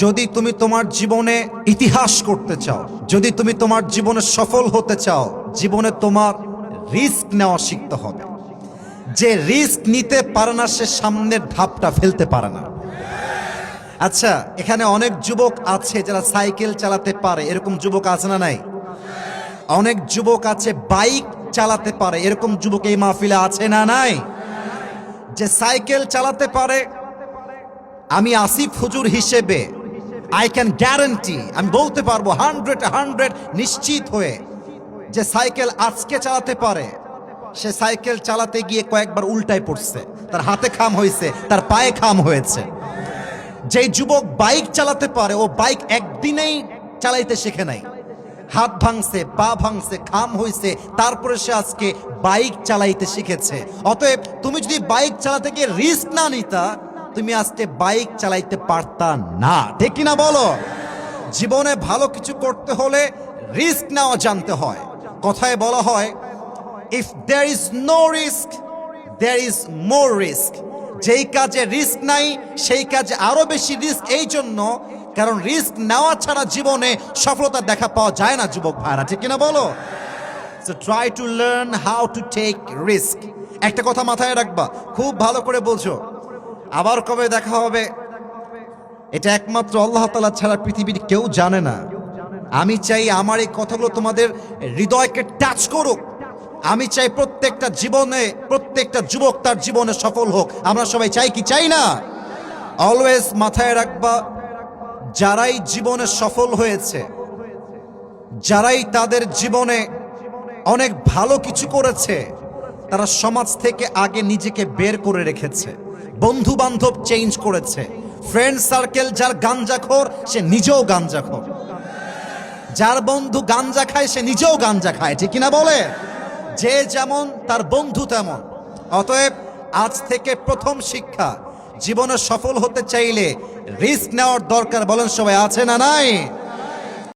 যদি তুমি তোমার জীবনে ইতিহাস করতে চাও, যদি তুমি তোমার জীবনে সফল হতে চাও, জীবনে তোমার রিস্ক নেওয়া শিখতে হবে। যে রিস্ক নিতে পারে না, সে সামনের ধাপটা ফেলতে পারে না। আচ্ছা এখানে অনেক যুবক আছে যারা সাইকেল চালাতে পারে। এরকম যুবক আছে না নাই? অনেক যুবক আছে, বাইক চালাতে পারে। এরকম যুবক এই মাহফিলে আছে না নাই? যে সাইকেল চালাতে পারে, আমি আসিফ হুজুর হিসেবে আই ক্যান গ্যারান্টি আমি বলতে পারব হান্ড্রেড হান্ড্রেড নিশ্চিত হয়ে যে সাইকেল আজকে চালাতে পারে। সে সাইকেল চালাতে গিয়ে কয়েকবার উল্টায় পড়ছে। তার হাতে খাম হয়েছে, তার পায়ে খাম হয়েছে। যেই যুবক বাইক চালাতে পারে, ও বাইক একদিনেই চালাইতে শিখে নাই। হাত ভাঙছে, পা ভাঙছে, খাম হয়েছে, তারপরে সে আজকে বাইক চালাইতে শিখেছে। অতএব তুমি যদি বাইক চালাতে গিয়ে রিস্ক না নিতা তুমি আজকে বাইক চালাইতে পারতা না। ঠিক কিনা বলো? জীবনে ভালো কিছু করতে হলে রিস্ক নেওয়া জানতে হয়। কথায় বলা হয় if there is no risk there is more risk যেই কাজে রিস্ক নাই, সেই কাজে আরও বেশি রিস্ক এই জন্য, কারণ রিস্ক নেওয়া ছাড়া জীবনে সফলতা দেখা পাওয়া যায় না, যুবক ভাইরা। ঠিক কিনা বলো? So try to learn how to take risk একটা কথা মাথায় রাখবা, খুব ভালো করে বলছো। আবার কবে দেখা হবে? এটা একমাত্র আল্লাহ তালা ছাড়া পৃথিবীর কেউ জানে না। আমি চাই আমার এই কথাগুলো তোমাদের হৃদয়কে টাচ করুক। আমি চাই প্রত্যেকটা জীবনে, প্রত্যেকটা যুবক তার জীবনে সফল হোক। আমরা সবাই চাই কি? চাই না? অলওয়েজ মাথায় রাখবা, যারাই জীবনে সফল হয়েছে, যারাই তাদের জীবনে অনেক ভালো কিছু করেছে, তারা সমাজ থেকে আগে নিজেকে বের করে রেখেছে। বন্ধু বান্ধব চেঞ্জ করেছে। ফ্রেন্ড সার্কেল যার গাঞ্জাখোর, সে নিজেও গাঞ্জাখোর। যার বন্ধু গাঞ্জা খায়, সে নিজেও গাঞ্জা খায়, ঠিক কিনা বলে? যে যেমন, তার বন্ধু তেমন। অতএব আজ থেকে প্রথম শিক্ষা, জীবনে সফল হতে চাইলে রিস্ক নেওয়ার দরকার বলেন সবাই, আছে না নাই?